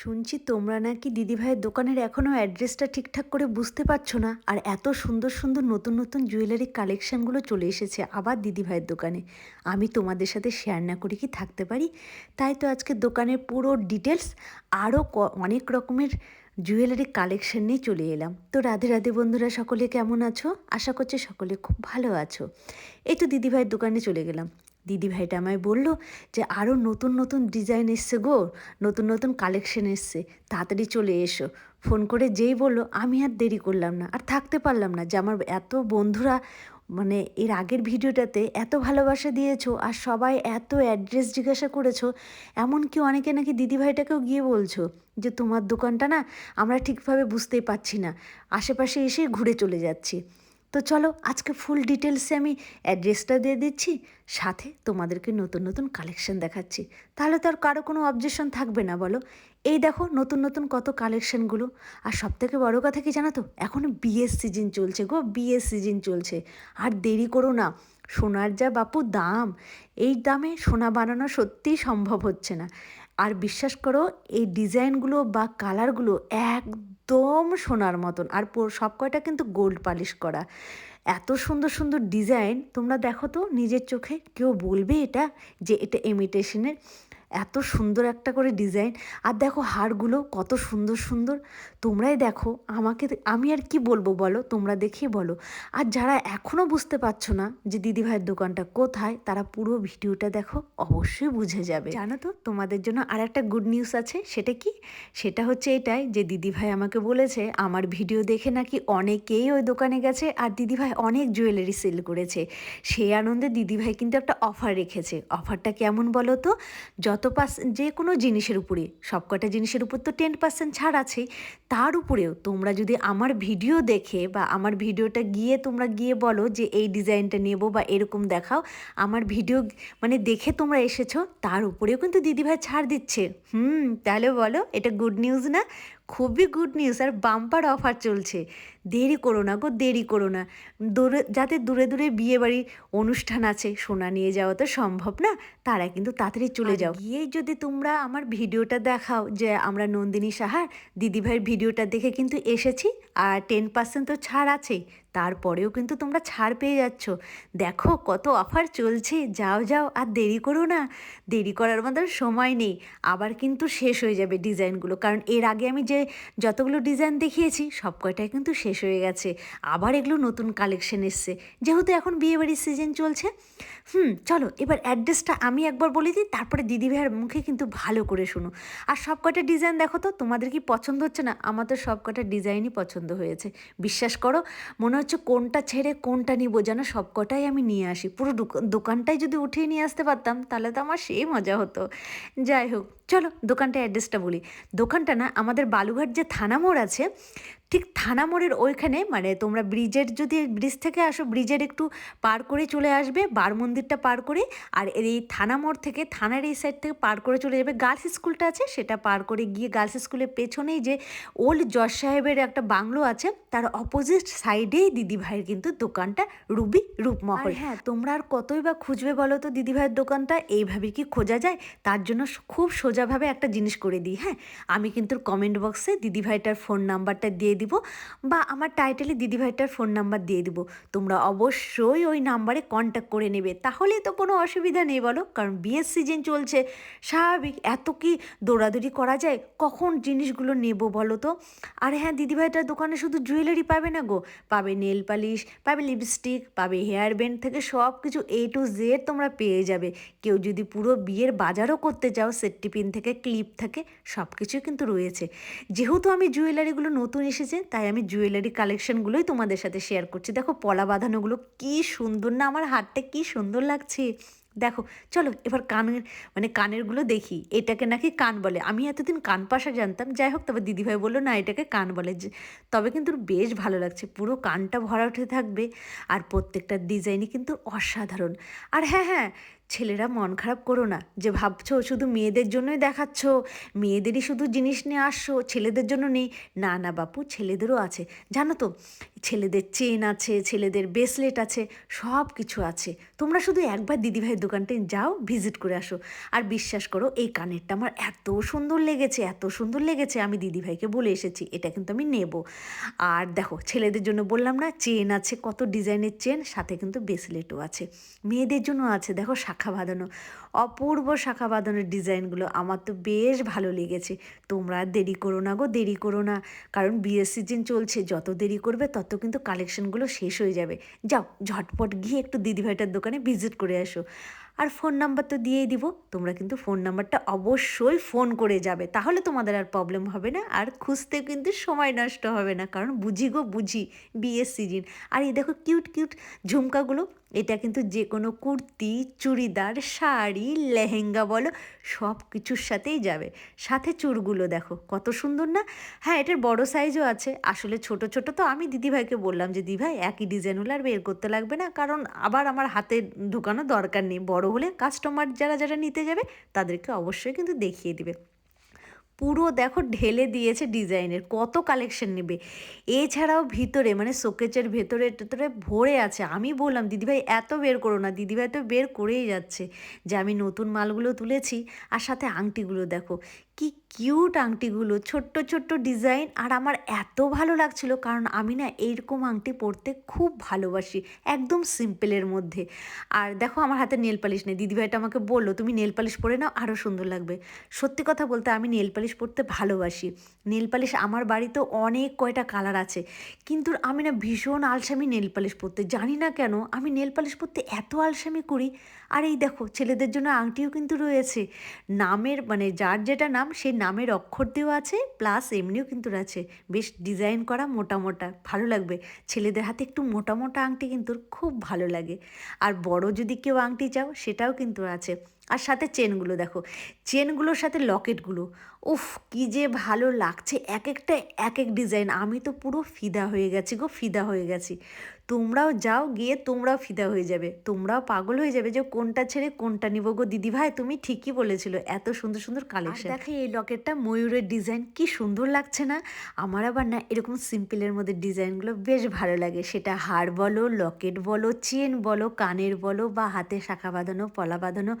শুনছি তোমরা নাকি দিদিভাইয়ের দোকানের এখনও অ্যাড্রেসটা ঠিকঠাক করে বুঝতে পারছ না। আর এত সুন্দর সুন্দর নতুন নতুন জুয়েলারি কালেকশানগুলো চলে এসেছে আবার দিদিভাইয়ের দোকানে। আমি তোমাদের সাথে শেয়ার না করে কি থাকতে পারি? তাই তো আজকে দোকানের পুরো ডিটেলস আরও অনেক রকমের জুয়েলারি কালেকশন নিয়ে চলে এলাম। তো রাধে রাধে বন্ধুরা, সকলে কেমন আছো? আশা করছি সকলে খুব ভালো আছো। এই তো দিদিভাইয়ের দোকানে চলে গেলাম। দিদি ভাইটা আমায় বলল যে আরও নতুন নতুন ডিজাইন এসছে গো, নতুন নতুন কালেকশন এসছে, তাড়াতাড়ি চলে এসো। ফোন করে যেই বলল, আমি আর দেরি করলাম না, আর থাকতে পারলাম না যে, আমার এত বন্ধুরা মানে এর আগের ভিডিওটাতে এত ভালোবাসা দিয়েছ আর সবাই এত অ্যাড্রেস জিজ্ঞাসা করেছ, এমনকি অনেকে নাকি দিদিভাইটাকেও গিয়ে বলছো যে, তোমার দোকানটা না, আমরা ঠিকভাবে বুঝতেই পারছি না, আশেপাশে এসে ঘুরে চলে যাচ্ছি। তো চলো আজকে ফুল ডিটেলসে আমি অ্যাড্রেসটা দিয়ে দিচ্ছি, সাথে তোমাদেরকে নতুন নতুন কালেকশন দেখাচ্ছি। তাহলে তো আর কারও কোনো অবজেকশন থাকবে না, বলো। এই দেখো নতুন নতুন কত কালেকশনগুলো আর সব থেকে বড়ো কথা কি জানো তো? এখন বিয়ের সিজন চলছে গো বিয়ের সিজন চলছে। আর দেরি করো না, সোনার যা বাপু দাম, এই দামে সোনা বানানো সত্যিই সম্ভব হচ্ছে না। আর বিশ্বাস করো, এই ডিজাইনগুলো বা কালারগুলো একদম সোনার মতন। আর সব কয়টা কিন্তু গোল্ড পালিশ করা। এত সুন্দর সুন্দর ডিজাইন, তোমরা দেখো তো নিজের চোখে, কেউ বলবে এটা যে এটা ইমিটেশনের এত সুন্দর একটা করে ডিজাইন আর দেখো হারগুলো কত সুন্দর সুন্দর। তোমরাই দেখো, আমাকে আমি আর কি বলব বলো? তোমরা দেখে বলো। আর যারা এখনও বুঝতে পারছ না যে দিদিভাইয়ের দোকানটা কোথায়, তারা পুরো ভিডিওটা দেখো, অবশ্যই বুঝে যাবে। জানো তো, তোমাদের জন্য আর একটা গুড নিউজ আছে, সেটা কি? সেটা হচ্ছে এটাই যে দিদিভাই আমাকে বলেছে, আমার ভিডিও দেখে নাকি অনেকেই ওই দোকানে গেছে, আর দিদিভাই অনেক জুয়েলারি সেল করেছে। সেই আনন্দে দিদিভাই কিন্তু একটা অফার রেখেছে। অফারটা কেমন বলো তো? যত যত পার্সেন্ট যে কোনো জিনিসের উপরে সবকটা জিনিসের উপর তো টেন পার্সেন্ট ছাড় আছে তার উপরেও তোমরা যদি আমার ভিডিও দেখে বা আমার ভিডিওটা গিয়ে তোমরা গিয়ে বলো যে এই ডিজাইনটা নেব বা এরকম দেখাও, আমার ভিডিও মানে দেখে তোমরা এসেছ, তার উপরেও কিন্তু দিদিভাই ছাড় দিচ্ছে। হুম, তাহলে বলো, এটা গুড নিউজ না? খুবই গুড নিউজ আর বাম্পার অফার চলছে। দেরি করো না গো দেরি করো না। দূরে যাতে দূরে দূরে বিয়ে বাড়ির অনুষ্ঠান আছে সোনা নিয়ে যাওয়া তো সম্ভব না তারা কিন্তু তাড়াতাড়ি চলে যাও। গিয়েই যদি তোমরা আমার ভিডিওটা দেখাও যে আমরা নন্দিনী সাহার দিদিভাইয়ের ভিডিওটা দেখে কিন্তু এসেছি আর টেন পার্সেন্ট তো ছাড় আছেই। তারপরেও কিন্তু তোমরা ছাড় পেয়ে যাচ্ছ। দেখো কত অফার চলছে। যাও যাও, আর দেরি করো না। দেরি করার মতো সময় নেই। আবার কিন্তু শেষ হয়ে যাবে ডিজাইনগুলো। কারণ এর আগে আমি যে যতগুলো ডিজাইন দেখিয়েছি, সব কয়টাই কিন্তু শেষ হয়ে গেছে। আবার এগুলো নতুন কালেকশন এসছে। যেহেতু এখন বিয়েবাড়ির সিজন চলছে, হুম, চলো এবার অ্যাড্রেসটা আমি একবার বলে দিই, তারপরে দিদিভাইয়ের মুখে কিন্তু ভালো করে শুনো। আর সব কটা ডিজাইন দেখো তো, তোমাদের কি পছন্দ হচ্ছে না? আমার তো সব কটা ডিজাইনই পছন্দ হয়েছে। বিশ্বাস করো, মনে হচ্ছে কোনটা ছেড়ে কোনটা নিব যেন সবকটাই আমি নিয়ে আসি। পুরো দোকানটাই যদি উঠিয়ে নিয়ে আসতে পারতাম, তাহলে তো আমার সেই মজা হতো। যাই হোক, চলো দোকানটা অ্যাড্রেসটা বলি। দোকানটা না, আমাদের বালুঘাট যে থানা মোড় আছে ঠিক থানা মোড়ের ওইখানে মানে তোমরা ব্রিজের যদি ব্রিজ থেকে আসো, ব্রিজের একটু পার করে চলে আসবে, বার মন্দিরটা পার করে, আর এই থানা মোড় থেকে, থানার এই সাইড থেকে পার করে চলে যাবে। গার্লস স্কুলটা আছে, সেটা পার করে গিয়ে গার্লস স্কুলের পেছনেই যে ওল্ড জজ সাহেবের একটা বাংলো আছে, তার অপোজিট সাইডেই দিদিভাইয়ের কিন্তু দোকানটা রুবি রূপমহল। হ্যাঁ তোমরা আর কতই বা খুঁজবে বলো তো দিদিভাইয়ের দোকানটা? এইভাবে কি খোঁজা যায়? তার জন্য খুব সোজাভাবে একটা জিনিস করে দিই হ্যাঁ? আমি কিন্তু কমেন্ট বক্সে দিদিভাইটার ফোন নাম্বারটা দিয়ে দিব বা আমার টাইটেলে দিদিভাইটার ফোন নাম্বার দিয়ে দিব। তোমরা অবশ্যই ওই নাম্বারে কন্ট্যাক্ট করে নেবে। তাহলে তো কোনো অসুবিধা নেই বলো, কারণ বিয়ের সিজন চলছে। স্বাভাবিক, এত কি দৌড়াদৌড়ি করা যায়? কখন জিনিসগুলো নেব বলো তো? আর হ্যাঁ দিদিভাইটার দোকানে শুধু জুয়েলারি পাবে না গো। পাবে নেল পালিশ পাবে লিপস্টিক পাবে হেয়ার ব্যান্ড থেকে সব কিছু এ টু জেড তোমরা পেয়ে যাবে। কেউ যদি পুরো বিয়ের বাজারও করতে চাও সেটটি পিন থেকে ক্লিপ থেকে সব কিছু কিন্তু রয়েছে। যেহেতু আমি জুয়েলারিগুলো নতুন এসেছে তাই আমি জুয়েলারি কালেকশনগুলোই তোমাদের সাথে শেয়ার করছি। দেখো, পলা বাঁধানোগুলো কী সুন্দর না, আমার হাতটা কী সুন্দর লাগছে। দেখো, চলো এবার কানের মানে কানেরগুলো দেখি, এটাকে নাকি কান বলে। আমি এতদিন কান পাশা জানতাম, যাই হোক, তবে দিদিভাই বলল, না, এটাকে কান বলে। তবে কিন্তু বেশ ভালো লাগছে, পুরো কানটা ভরা উঠে থাকবে, আর প্রত্যেকটা ডিজাইনই কিন্তু অসাধারণ। আর হ্যাঁ হ্যাঁ ছেলেরা মন খারাপ করো না, যে ভাবছ শুধু মেয়েদের জন্যই দেখাচ্ছ, মেয়েদেরই শুধু জিনিস নিয়ে আসছো, ছেলেদের জন্য নেই। না না বাপু, ছেলেদেরও আছে। জানো তো, ছেলেদের চেন আছে, ছেলেদের ব্রেসলেট আছে, সব কিছু আছে। তোমরা শুধু একবার দিদিভাইয়ের দোকানটায় যাও ভিজিট করে আসো। আর বিশ্বাস করো, এই কানেরটা আমার এত সুন্দর লেগেছে, এত সুন্দর লেগেছে, আমি দিদিভাইকে বলে এসেছি, এটা কিন্তু আমি নেব। আর দেখো, ছেলেদের জন্য বললাম না, চেন আছে, কত ডিজাইনের চেন, সাথে কিন্তু ব্রেসলেটও আছে। মেয়েদের জন্য আছে, দেখো শাখা বাঁধানো অপূর্ব শাখা বাঁধানোর ডিজাইনগুলো আমার তো বেশ ভালো লেগেছে। তোমরা দেরি করো না গো, দেরি করো না। কারণ বিয়ের সিজন চলছে, যত দেরি করবে তত কিন্তু কালেকশনগুলো শেষ হয়ে যাবে। যাও, ঝটপট গিয়ে একটু দিদিভাইটার দোকানে ভিজিট করে আসো। আর ফোন নাম্বার তো দিয়েই দিব, তোমরা কিন্তু ফোন নাম্বারটা অবশ্যই ফোন করে যাবে। তাহলে তোমাদের আর প্রবলেম হবে না, আর খুঁজতে কিন্তু সময় নষ্ট হবে না। কারণ বুঝি গো, বুঝি বিয়ের সিজন আর এই দেখো কিউট কিউট ঝুমকাগুলো। এটা কিন্তু যে কোনো কুর্তি, চুড়িদার, শাড়ি, লেহেঙ্গা বলো, সব কিছুর সাথেই যাবে। সাথে চুরগুলো দেখো, কত সুন্দর না? হ্যাঁ এটার বড় সাইজও আছে। আসলে ছোট ছোট তো আমি দিদিভাইকে বললাম যে, দিদিভাই, একই ডিজাইনগুলো আর বের করতে লাগবে না। কারণ আবার আমার হাতে ঢুকানো দরকার নেই। বড় হলে কাস্টমার যারা যারা নিতে যাবে, তাদেরকে অবশ্যই কিন্তু দেখিয়ে দিবে। পুরো দেখো ঢেলে দিয়েছে ডিজাইনের, কত কালেকশন নেবে। এছাড়াও ভিতরে মানে শোকেচের ভেতরে টেতরে ভরে আছে। আমি বললাম, দিদিভাই, এত বের করো না। দিদিভাই তো বের করেই যাচ্ছে যে আমি নতুন মালগুলো তুলেছি, আর সাথে আংটিগুলো দেখো। কি কিউট আংটিগুলো, ছোট্ট ছোট্ট ডিজাইন আর আমার এত ভালো লাগছিল কারণ আমি না এইরকম আংটি পরতে খুব ভালোবাসি, একদম সিম্পলের মধ্যে। আর দেখো আমার হাতে নেল পালিশ নেই। দিদিভাইটা আমাকে বলল, তুমি নেল পালিশ পরে নাও আরও সুন্দর লাগবে। সত্যি কথা বলতে আমি নেল পালিশ পরতে ভালোবাসি। নেল পালিশ আমার বাড়িতে অনেক কয়টা কালার আছে, কিন্তু আমি না ভীষণ আলসামি নেল পালিশ পরতে। জানি না কেন, আমি নেল পালিশ পরতে এত আলসামি করি আর এই দেখো, ছেলেদের জন্য আংটিও কিন্তু রয়েছে। নামের মানে যার যেটা নাম সেই নামের অক্ষর দেওয়া আছে প্লাস এমনিও কিন্তু আছে বেশ ডিজাইন করা মোটা মোটা, ভালো লাগবে। ছেলেদের হাতে একটু মোটা মোটা আংটি কিন্তু খুব ভালো লাগে। আর বড় যদি কেউ আংটি চাও, সেটাও কিন্তু আছে। আর সাথে চেনগুলো দেখো, চেনগুলোর সাথে লকেটগুলো। উফ, কি যে ভালো লাগছে। এক একটা এক এক ডিজাইন আমি তো পুরো ফিদা হয়ে গেছি গো, ফিদা হয়ে গেছি। তোমরাও যাও গিয়ে তোমরাও ফিদা হয়ে যাবে। তোমরাও পাগল হয়ে যাবে যে কোনটা ছেড়ে কোনটা নিব গো দিদি ভাই, তুমি ঠিকই বলেছিল, এত সুন্দর সুন্দর কালেকশন দেখো এই লকেটটা ময়ূরের ডিজাইন কি সুন্দর লাগছে না? আমার আবার না এরকম সিম্পলের মধ্যে ডিজাইনগুলো বেশ ভালো লাগে। সেটা হার বলো, লকেট বলো চেন বলো, কানের বলো বা হাতে শাখা বাঁধানো, পলা বাঁধানো,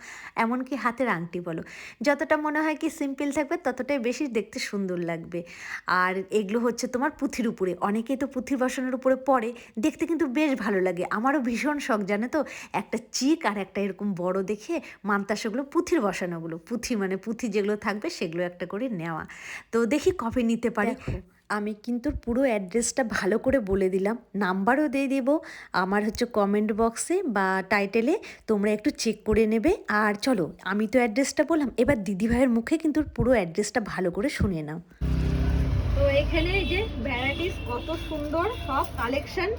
এমনকি হাতের আংটি বলো। যতটা মনে হয় কি সিম্পল থাকবে, ততটাই বেশি দেখতে সুন্দর লাগবে। আর এগুলো হচ্ছে তোমার পুঁথির উপরে। অনেকেই তো পুঁথির বাসনের উপরে পড়ে, দেখতে কিন্তু বেশ ভালো লাগে। আমারও ভীষণ শখ জানে তো? একটা চিক আর একটা এরকম বড় দেখে মান্তাসাগুলো পুঁথির বসানোগুলো পুঁথি মানে পুঁথি যেগুলো থাকবে সেগুলো একটা করে নেওয়া। তো দেখি কবে নিতে পারি। আমি কিন্তু পুরো অ্যাড্রেসটা ভালো করে বলে দিলাম। নাম্বারও দিয়ে দেব। আমার হচ্ছে কমেন্ট বক্সে বা টাইটেলে তোমরা একটু চেক করে নেবে। আর চলো আমি তো অ্যাড্রেসটা বললাম এবার দিদিভাইয়ের মুখে কিন্তু পুরো অ্যাড্রেসটা ভালো করে শুনে নাও। তো এখানে এই যে ভ্যারাইটিস কত সুন্দর সব কালেকশন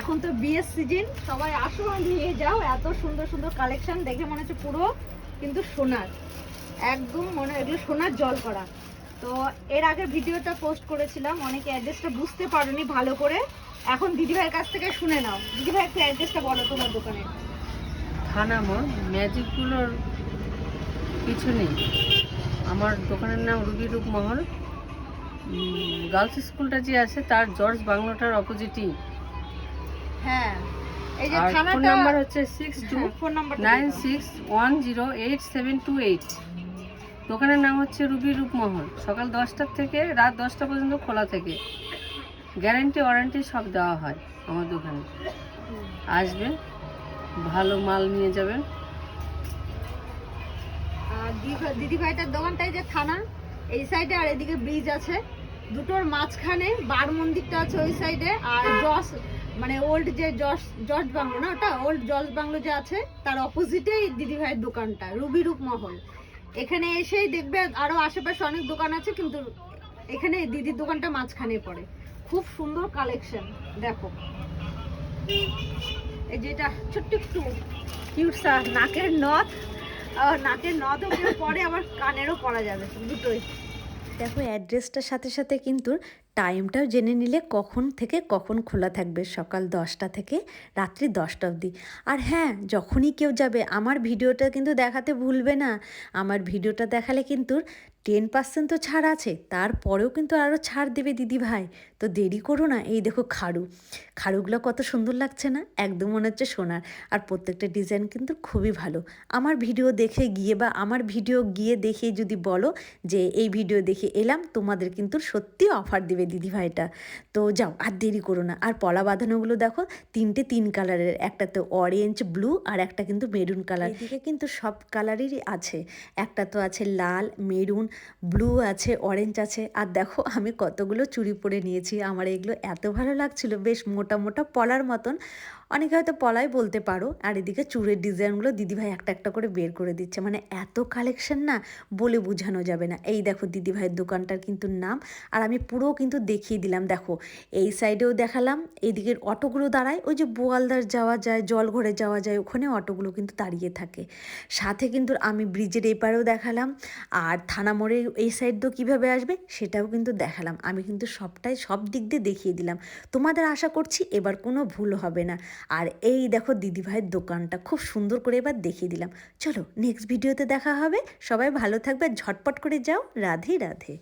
এখন তো বিয়ের সিজন সবাই আসো নিয়ে যাও, এত সুন্দর সুন্দর কালেকশন দেখে মনে হচ্ছে পুরো কিন্তু সোনার। একদম মনে এগুলো সোনার জল করা। তো এর আগে ভিডিওটা পোস্ট করেছিলাম, অনেকে অ্যাড্রেসটা বুঝতে পারোনি ভালো করে। এখন দিদিভাইয়ের কাছ থেকে শুনে নাও। দিদিভাই, একটু অ্যাড্রেসটা বলো তোমার দোকানে। থানা মোড় ম্যাজিকগুলোর পিছনে আমার দোকানের নাম রুবি রূপ মহল। গার্লস স্কুলটা যে আছে, তার জর্জ বাংলোটার অপোজিটই হ্যাঁ। এই যে ফোন নাম্বার হচ্ছে ফোন নাম্বার এইট দোকানের নাম হচ্ছে রুবি রূপমহল সকাল দশটার থেকে রাত দশটা পর্যন্ত খোলা থেকে। গ্যারেন্টি ওয়ারেন্টি সব দেওয়া হয় আমার দোকানে। আসবেন ভালো মাল নিয়ে যাবেন। দিদি- দিদিভাইটার দোকানটাই যে থানা এই সাইডে আর এদিকে ব্রিজ আছে। দুটোর মাঝখানে বার মন্দিরটা আছে ওই সাইডে আর জস মানে ওল্ড যে জস জর্জ বাংলো না ওটা? ওল্ড জর্জ বাংলো যে আছে, তার অপোজিটেই দিদিভাইয়ের দোকানটা, রুবি রূপ মহল এখানে এসেই দেখবে আরও আশেপাশে অনেক দোকান আছে, কিন্তু এখানে দিদির দোকানটা মাঝখানে পড়ে। খুব সুন্দর কালেকশন দেখো। এই যেটা ছোট্ট একটু কিউট সা নাকের নথ। নাকের নথও পরে আবার কানেরও পরা যাবে, দুটোই। দেখো অ্যাড্রেসটার সাথে সাথে কিন্তু টাইমটাও জেনে নিলে কখন থেকে কখন খোলা থাকবে? সকাল দশটা থেকে রাত্রি দশটা অবধি। আর হ্যাঁ যখনই কেউ যাবে, আমার ভিডিওটা কিন্তু দেখাতে ভুলবে না। আমার ভিডিওটা দেখালে কিন্তু টেন পার্সেন্ট তো ছাড় আছে তারপরেও কিন্তু আরও ছাড় দেবে দিদি ভাই। তো দেরি করো না এই দেখো খাড়ু খাড়ুগুলো কত সুন্দর লাগছে না? একদম মনে হচ্ছে সোনার। আর প্রত্যেকটা ডিজাইন কিন্তু খুবই ভালো। আমার ভিডিও দেখে গিয়ে বা আমার ভিডিও গিয়ে দেখে যদি বলো যে এই ভিডিও দেখে এলাম তোমাদের কিন্তু সত্যি অফার দেবে দিদি ভাইটা। তো যাও আর দেরি করো না। আর পলা বাঁধানোগুলো দেখো তিনটে তিন কালারের। একটা তো অরেঞ্জ ব্লু আর একটা কিন্তু মেরুন কালার এদিকে কিন্তু সব কালারেরই আছে। একটা তো আছে লাল মেরুন ব্লু আছে অরেঞ্জ আছে। আর দেখো, আমি কতগুলো চুড়ি পরে নিয়েছি। আমার এগুলো এত ভালো লাগছিল। বেশ মোটা মোটা পলার মতন। অনেকে হয়তো পলাই বলতে পারো, আর এদিকে চুড়ের ডিজাইনগুলো দিদিভাই একটা একটা করে বের করে দিচ্ছে। মানে এত কালেকশন না বলে বোঝানো যাবে না। এই দেখো দিদিভাইয়ের দোকানটার কিন্তু নাম, আর আমি পুরো কিন্তু দেখিয়ে দিলাম। দেখো, এই সাইডেও দেখালাম এইদিকের অটোগুলো দাঁড়ায়, ওই যে বোয়ালদার যাওয়া যায়, জলঘরে যাওয়া যায়, ওখানে অটোগুলো কিন্তু দাঁড়িয়ে থাকে। সাথে কিন্তু আমি ব্রিজের এপারেও দেখালাম, আর থানা মোড়ে এই সাইড দিয়েও কীভাবে আসবে সেটাও কিন্তু দেখালাম। আমি কিন্তু সবটাই সব দিক দিয়ে দেখিয়ে দিলাম। তোমাদের আশা করছি এবার কোনো ভুল হবে না। আর এই দেখো দিদিভাইয়ের দোকানটা খুব সুন্দর করে এবার দেখিয়ে দিলাম। চলো নেক্সট ভিডিওতে দেখা হবে। সবাই ভালো থাকবে, ঝটপট করে যাও। রাধে রাধে।